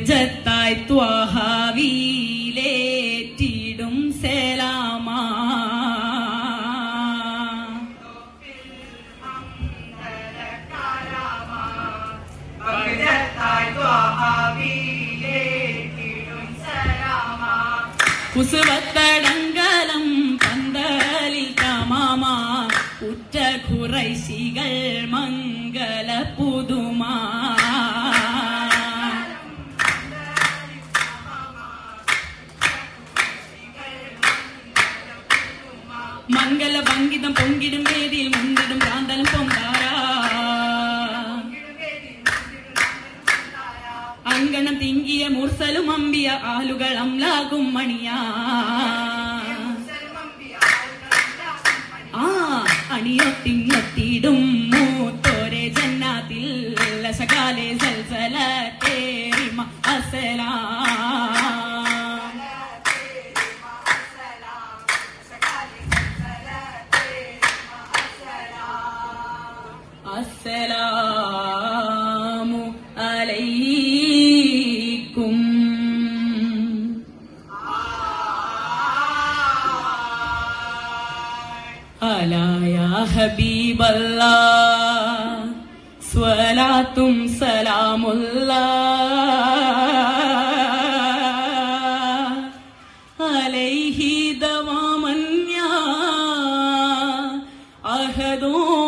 திருச்சத்தாய் துவாகாவிலேற்றிடும் செலாமா? குசுவத்தடங்கலம் பந்தலில் தமாமா? உற்ற குறைசிகள் மங்கள புதுமா? മംഗല ഭംഗിതം പൊങ്കിടും വേദിയിൽ മുന്തിടും പ്രാന്തലം പൊങ്കാരാ അങ്കണം തിങ്കിയ മുർസലും അമ്പിയ ആലുകൾ അംലാകും മണിയാ. ആ അണിയൊത്തിങ്ങൊത്തിടും മൂത്തോരെ ജന്നാത്തിൽ ലശകാലെ സൽസല തേറിമ അസലാ. السلام عليكم. ألا يا حبيب الله صلاة سلام الله. عليه دواما يا أحدون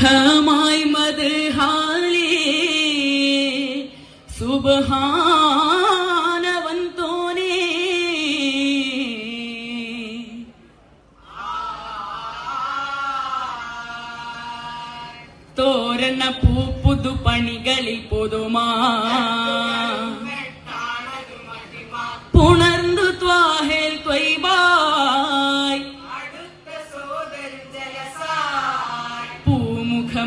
சுத்தமாய் மது ஹாலே சுபஹானவன் தோனே. தோரண பூ புது பணிகளில் போதுமா?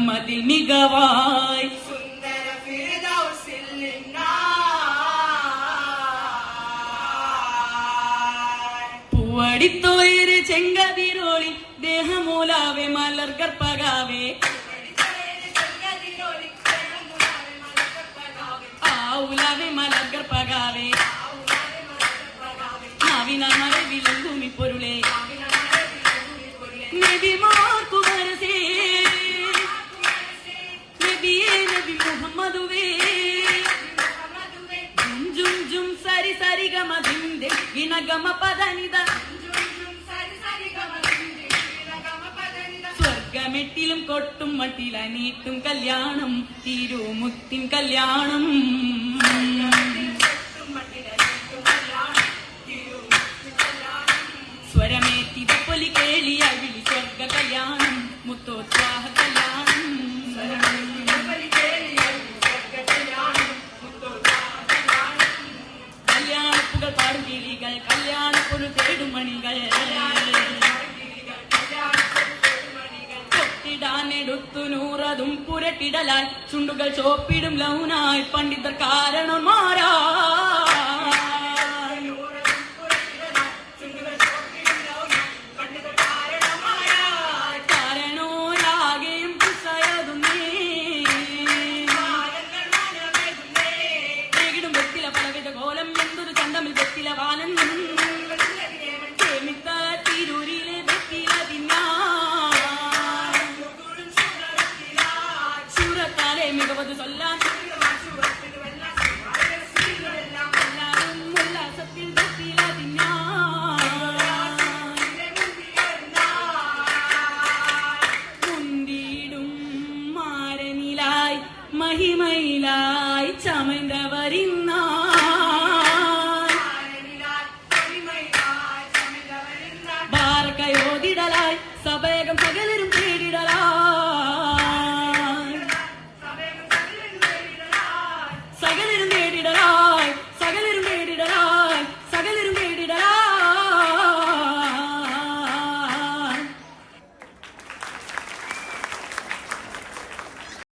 പൂമുഖമതിൽ മികവായി. പൂവടിത്തോയര് ചെങ്കതിരോളി ദേഹമൂലാവേ മലർ ഗർഭകാവേ. ആവുലാവേ മലർ ഗർഭകാവേ. നാവിനാൽ മറവിലും പൊരുളേ നബിമാർക്കു ഗിന ഗമ പദനിത സ്വർഗമെട്ടിലും കൊട്ടും മട്ടിലനീട്ടും കല്യാണം തിരുമുത്തിൻ കല്യാണം. പാടും കിളികൾ കല്യാണപ്പൊരു തേടും മണികൾ കൊട്ടിടാനെടുത്തു നൂറതും പുരട്ടിടലായി ചുണ്ടുകൾ ചോപ്പിടും ലൗനായി പണ്ഡിതർ കാരണന്മാരാ. மலராய் சமைந்தவரின்